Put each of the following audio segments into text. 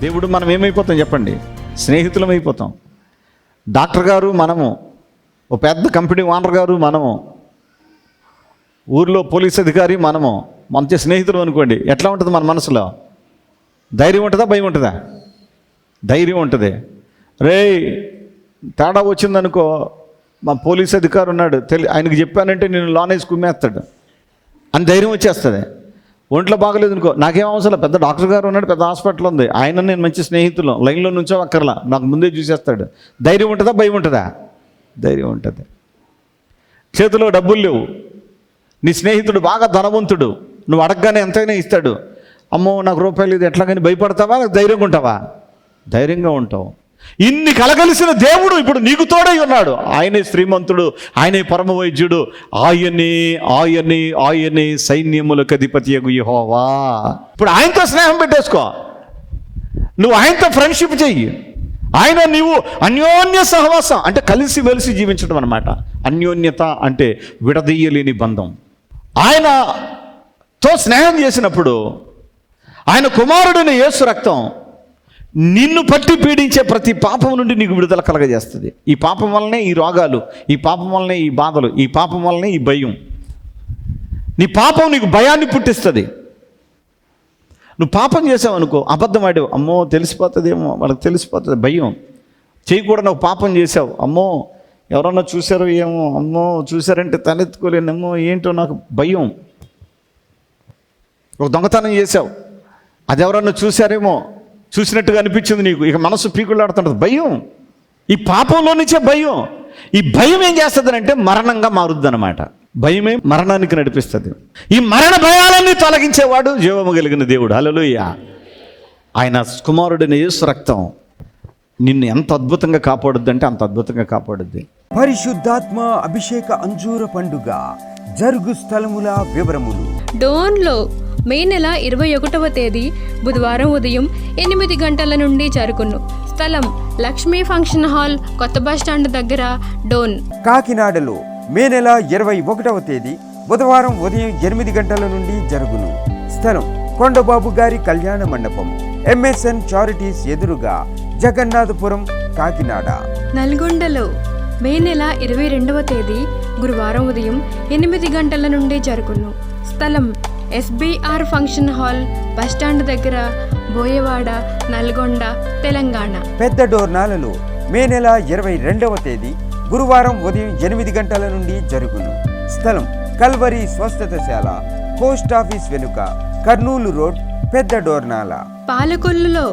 దేవుడు మనం ఏమైపోతాం చెప్పండి? స్నేహితులం అయిపోతాం డాక్టర్ గారు మనము ఓ పెద్ద కంపెనీ ఓనర్ గారు మనము ఊర్లో పోలీస్ అధికారి మనము మంచి స్నేహితులు అనుకోండి ఎట్లా ఉంటుంది మన మనసులో? ధైర్యం ఉంటుందా భయం ఉంటుందా? ధైర్యం ఉంటుంది. రే తేడా వచ్చిందనుకో మా పోలీస్ అధికారి ఉన్నాడు తెలి ఆయనకి చెప్పానంటే నేను లానేజ్ కుమ్మేస్తాడు. అని ధైర్యం వచ్చేస్తుంది. ఒంట్లో బాగలేదు అనుకో. నాకేం అవసరం పెద్ద డాక్టర్ గారు ఉన్నాడు పెద్ద హాస్పిటల్ ఉంది. ఆయన నేను మంచి స్నేహితులు. లైన్లో నుంచో అక్కర్లా నాకు ముందే చూసేస్తాడు. ధైర్యం ఉంటుందా? భయం ఉంటుందా? ధైర్యం ఉంటుంది. చేతిలో డబ్బులు లేవు. నీ స్నేహితుడు బాగా ధనవంతుడు. నువ్వు అడగగానే ఎంతైనా ఇస్తాడు. అమ్మో నాకు రూపాయలు ఇది ఎట్లాగని భయపడతావా? ధైర్యంగా ఉంటావా? ధైర్యంగా ఉంటావు. ఇన్ని కలగలిసిన దేవుడు ఇప్పుడు నీకు తోడై ఉన్నాడు. ఆయనే శ్రీమంతుడు ఆయనే పరమ వైద్యుడు. ఆయనే ఆయనే ఆయనే సైన్యములకు అధిపతి యహోవా. ఇప్పుడు ఆయనతో స్నేహం పెట్టేసుకో. నువ్వు ఆయనతో ఫ్రెండ్షిప్ చెయ్యి. ఆయన నీవు అన్యోన్య సహవాసం అంటే కలిసి వెలిసి జీవించడం అనమాట అన్యోన్యత అంటే విడదీయలేని బంధం. ఆయనతో స్నేహం చేసినప్పుడు ఆయన కుమారుడిని యేసు రక్తం నిన్ను పట్టి పీడించే ప్రతి పాపం నుండి నీకు విడుదల కలగజేస్తుంది. ఈ పాపం వల్లనే ఈ రోగాలు ఈ పాపం వల్లనే ఈ బాధలు ఈ పాపం వల్లనే ఈ భయం. నీ పాపం నీకు భయాన్ని పుట్టిస్తుంది. నువ్వు పాపం చేసావనుకో అబద్ధం ఆడావు. అమ్మో తెలిసిపోతుందేమో వాళ్ళకి తెలిసిపోతుంది భయం. చేయకూడని ఒక పాపం చేసావు. అమ్మో ఎవరన్నా చూసారో ఏమో అమ్మో చూసారంటే తలెత్తుకోలేనేమో ఏంటో నాకు భయం. ఒక దొంగతనం చేసావు. అది ఎవరన్నా చూసారేమో చూసినట్టుగా అనిపించింది నీకు. ఇక మనసు పీకులాడుతుంటుంది. భయం. ఈ పాపంలో నుంచే భయం. ఈ భయం ఏం చేస్తుంది అంటే మరణంగా మారుద్ది అనమాట భయమే మరణానికి నడిపిస్తుంది. ఈ మరణ భయాలన్నీ తొలగించేవాడు జీవము కలిగిన దేవుడు. హల్లెలూయా. ఆయన కుమారుడిని యేసు రక్తం నిన్ను ఎంత అద్భుతంగా కాపాడుద్ది అంటే అంత అద్భుతంగా కాపాడుద్ది. పరిశుద్ధాత్మ అభిషేక అంజూర పండుగ జరుగు స్థలముల వివరములు. డోన్లో మే నెల ఇరవై ఒకటవ తేదీ బుధవారం ఉదయం ఎనిమిది గంటల నుండి జరుగును. స్థలం లక్ష్మీ ఫంక్షన్ హాల్ కొత్త బస్టాండ్ దగ్గర డోన్. కాకినాడలో మే నెల ఇరవై ఒకటవ తేదీ బుధవారం ఉదయం ఎనిమిది గంటల నుండి జరుగును. స్థలం కొండబాబు గారి కళ్యాణ మండపం ఎంఎస్ఎన్ చారిటీస్ ఎదురుగా జగన్నాథపురం కాకినాడ. నల్గొండలో మే నెల ఇరవై రెండవ తేదీ గురువారం ఉదయం ఎనిమిది గంటల నుండి జరుగును. స్థలం ఎస్బీఆర్ ఫంక్షన్ హాల్ బస్టాండ్ దగ్గర బోయవాడ నల్గొండ తెలంగాణ. పెద్ద డోర్నాలలో మే నెల ఇరవై రెండవ తేదీ గురువారం ఉదయం ఎనిమిది గంటల నుండి జరుగును. స్థలం కల్వరి స్వస్థతశాల పోస్ట్ ఆఫీస్ వెనుక కర్నూలు రోడ్ పెద్ద డోర్నాల. పాలకొల్లులో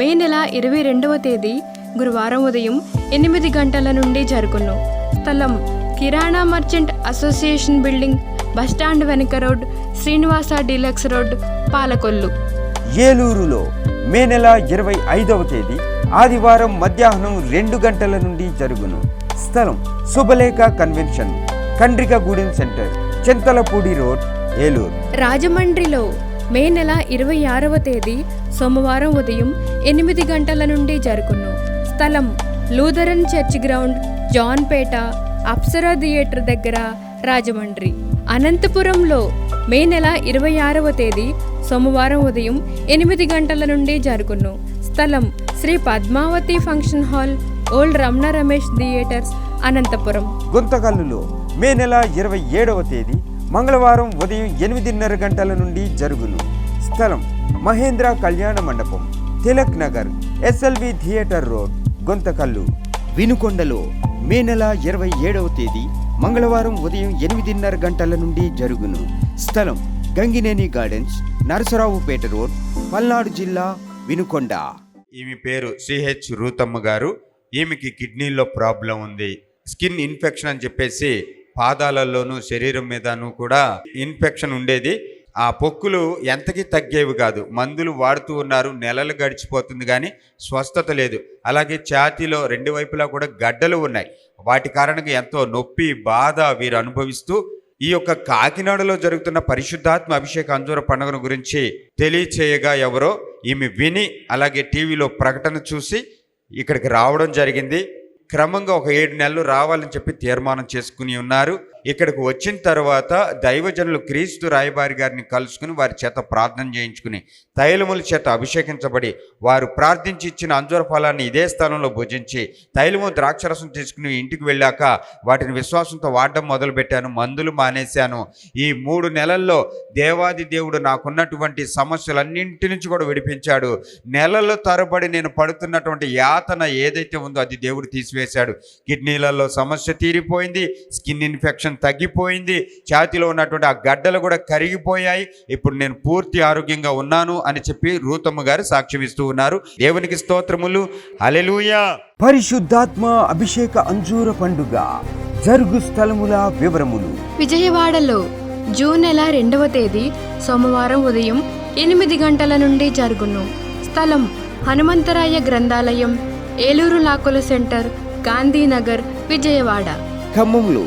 మే నెల ఇరవై రెండవ తేదీ గురువారం ఉదయం ఎనిమిది గంటల నుండి జరుగును. స్థలం kirana merchant association building bus stand వెనుక road Srinivasa deluxe road Palakollu. ఏలూరులో మే నెల ఇరవై ఐదవ తేదీ ఆదివారం మధ్యాహ్నం రెండు గంటల నుండి జరుగును. స్థలం Subhalekha convention Kandrikagudem centre Chintalapudi road Eluru. రాజమండ్రిలో మే నెల ఇరవై ఆరవ తేదీ సోమవారం ఉదయం ఎనిమిది గంటల నుండి జరుగును. స్థలం Lutheran church ground Janpet Apsara theatre దగ్గర రాజమండ్రి. అనంతపురంలో మే నెల ఇరవై ఆరవ తేదీ సోమవారం ఉదయం ఎనిమిది గంటల నుండి జరుగును. స్థలం Sri Padmavathi function hall old Ramana Ramesh theatres Anantapur. గుంతకల్లులో May నెల ఇరవై ఏడవ తేదీ మంగళవారం ఉదయం ఎనిమిదిన్నర గంటల నుండి జరుగును. స్థలం మహేంద్ర కళ్యాణ మండపం Tilak Nagar SLV theatre road Guntakal. వినుకొండలో May నెల ఇరవై ఏడవ తేదీ మంగళవారం ఉదయం ఎనిమిదిన్నర గంటల నుండి జరుగును. స్థలం గంగినేని గార్డెన్స్ నరసరావుపేట రోడ్ పల్నాడు జిల్లా వినుకొండ. ఈమె పేరు సిహెచ్ రూతమ్మ గారు. ఈమెకి కిడ్నీలో ప్రాబ్లం ఉంది. స్కిన్ ఇన్ఫెక్షన్ అని చెప్పేసి పాదాలలోనూ శరీరం మీదను కూడా ఇన్ఫెక్షన్ ఉండేది. ఆ పొక్కులు ఎంతకి తగ్గేవి కాదు. మందులు వాడుతూ ఉన్నారు. నెలలు గడిచిపోతుంది కానీ స్వస్థత లేదు. అలాగే ఛాతీలో రెండు వైపులా కూడా గడ్డలు ఉన్నాయి. వాటి కారణంగా ఎంతో నొప్పి బాధ వీరు అనుభవిస్తూ ఈ యొక్క కాకినాడలో జరుగుతున్న పరిశుద్ధాత్మ అభిషేక అంజూర పండుగను గురించి తెలియచేయగా ఎవరో ఈమె విని అలాగే టీవీలో ప్రకటన చూసి ఇక్కడికి రావడం జరిగింది. క్రమంగా ఒక ఏడు నెలలు రావాలని చెప్పి తీర్మానం చేసుకుని ఉన్నారు. ఇక్కడికి వచ్చిన తర్వాత దైవజనులు క్రీస్తు రాయబారి గారిని కలుసుకుని వారి చేత ప్రార్థన చేయించుకుని తైలముల చేత అభిషేకించబడి వారు ప్రార్థించి ఇచ్చిన అంజూర ఫలాన్ని ఇదే స్థలంలో భుజించి తైలము ద్రాక్షరసం తీసుకుని ఇంటికి వెళ్ళాక వాటిని విశ్వాసంతో వాడడం మొదలుపెట్టాను మందులు మానేశాను. ఈ మూడు నెలల్లో దేవాది దేవుడు నాకున్నటువంటి సమస్యలన్నింటి నుంచి కూడా విడిపించాడు. నెలల తరబడి నేను పడుతున్నటువంటి యాతన ఏదైతే ఉందో అది దేవుడు తీసివేశాడు. కిడ్నీలలో సమస్య తీరిపోయింది స్కిన్ ఇన్ఫెక్షన్ తగ్గిపోయింది ఛాతీలో ఉన్నటువంటి ఆ గడ్డలు కూడా కరిగిపోయాయి. ఇప్పుడు నేను పూర్తి ఆరోగ్యంగా ఉన్నాను అని చెప్పి రూతమ్మ గారు సాక్ష్యం ఇస్తూ ఉన్నారు. దేవునికి స్తోత్రములు. హల్లెలూయా. పరిశుద్ధాత్మ అభిషేక అంజూర పండుగ జరుగు స్థలముల వివరములు. విజయవాడలో జూన్ నెల రెండవ తేదీ సోమవారం ఉదయం ఎనిమిది గంటల నుండి జరుగును. స్థలం హనుమంతరాయ గ్రంథాలయం ఏలూరు లాకుల సెంటర్ గాంధీనగర్ విజయవాడ. ఖమ్మంలో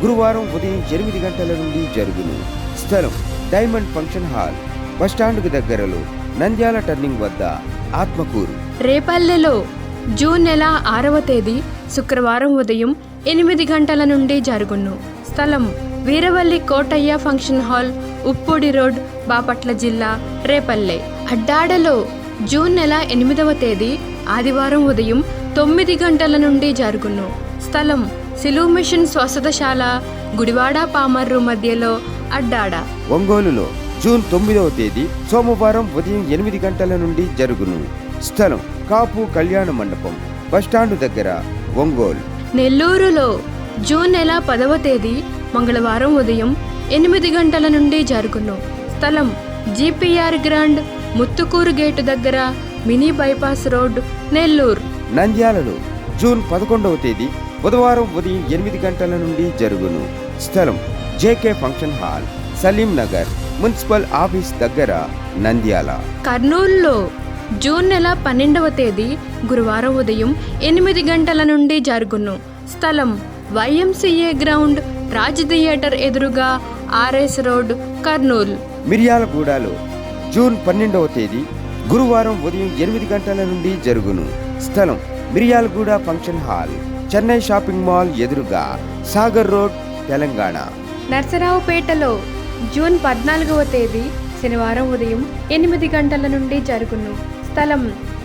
గురువారం ఉదయం ఎనిమిది గంటల నుండి జరుగును. స్థలం డైమండ్ ఫంక్షన్ హాల్ బస్టాండ్కు దగ్గరలో నంద్యాల టర్నింగ్ వద్ద ఆత్మకూరు. రేపల్లెలో జూన్ నెల ఆరవ తేదీ శుక్రవారం ఉదయం ఎనిమిది గంటల నుండి జరుగును. స్థలం Veeravalli Kotaiah function hall Uppodi road Bapatla జిల్లా రేపల్లె. అడ్డాడలో జూన్ నెల ఎనిమిదవ తేదీ ఆదివారం ఉదయం తొమ్మిది గంటల నుండి జరుగును. స్థలం సిలువు మిషన్ స్వస్థతశాల గుడివాడ పామర్రు మధ్యలో అడ్డాడ. ఒంగోలులో జూన్ తొమ్మిదవ తేదీ సోమవారం ఉదయం ఎనిమిది గంటల నుండి జరుగును. స్థలం కాపు కళ్యాణ మండపం బస్టాండ్ దగ్గర ఒంగోలు. నెల్లూరులో జూన్ నెల పదవ తేదీ మంగళవారం ఉదయం ఎనిమిది గంటల నుండి జరుగును. స్థలం జీపీఆర్ గ్రాండ్ ముత్తుకూరు గేటు దగ్గర మినీ బైపాస్ రోడ్ నెల్లూరు. నంద్యాలలో జూన్ పదకొండవ తేదీ బుధవారం ఉదయం ఎనిమిది గంటల నుండి జరుగును. స్థలం JK function hall Salim Nagar municipal office దగ్గర నంద్యాల. కర్నూలులో జూన్ నెల పన్నెండవ తేదీ గురువారం ఉదయం ఎనిమిది గంటల నుండి జరుగును. స్థలం వైఎంసీఏ గ్రౌండ్ రాజ్ థియేటర్ ఎదురుగా ఆర్ఎస్ రోడ్ కర్నూలు. మిర్యాలగూడలో జూన్ పన్నెండవ తేదీ గురువారం ఉదయం ఎనిమిది గంటల నుండి జరుగును. స్థలం Miryalaguda function hall Chennai shopping mall ఎదురుగా సాగర్ రోడ్ తెలంగాణ. నర్సరావుపేటలో జూన్ పద్నాలుగవ తేదీ శనివారం ఉదయం ఎనిమిది గంటల నుండి జరుగును. స్థలం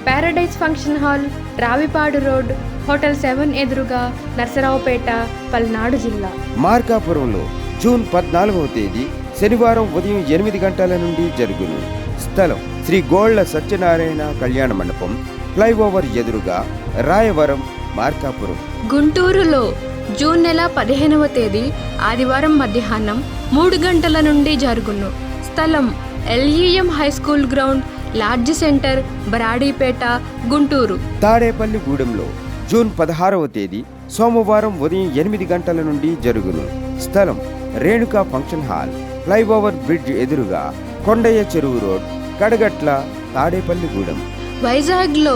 paradise function hall Ravipadu road hotel seven ఎదురుగా నర్సరావుపేట పల్నాడు జిల్లా. మార్కాపురంలో జూన్ పద్నాలుగవ తేదీ శనివారం ఉదయం ఎనిమిది గంటల నుండి జరుగును. స్థలం శ్రీ గోళ్ళ సత్యనారాయణ కళ్యాణ మండపం ఫ్లైఓవర్ ఎదురుగా రాయవరం మార్కాపురం. గుంటూరులో జూన్ నెల పదిహేనవ తేదీ ఆదివారం మధ్యాహ్నం మూడు గంటల నుండి జరుగును. స్థలం LEM high school ground lodge centre Baradipeta Guntur. Tadepalli గూడెంలో జూన్ పదహారవ తేదీ సోమవారం ఉదయం ఎనిమిది గంటల నుండి జరుగును. స్థలం Renuka function hall flyover bridge ఎదురుగా కొండయ్య చెరువు రోడ్ కడగట్ల తాడేపల్లిగూడెం వైజాగ్లో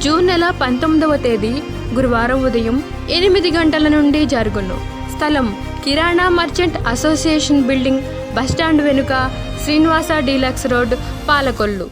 జూన్ నెల పంతొమ్మిదవ తేదీ గురువారం ఉదయం ఎనిమిది గంటల నుండి జరుగును. స్థలం kirana merchant association building bus stand వెనుక శ్రీనివాస డీలక్స్ రోడ్ పాలకొల్లు.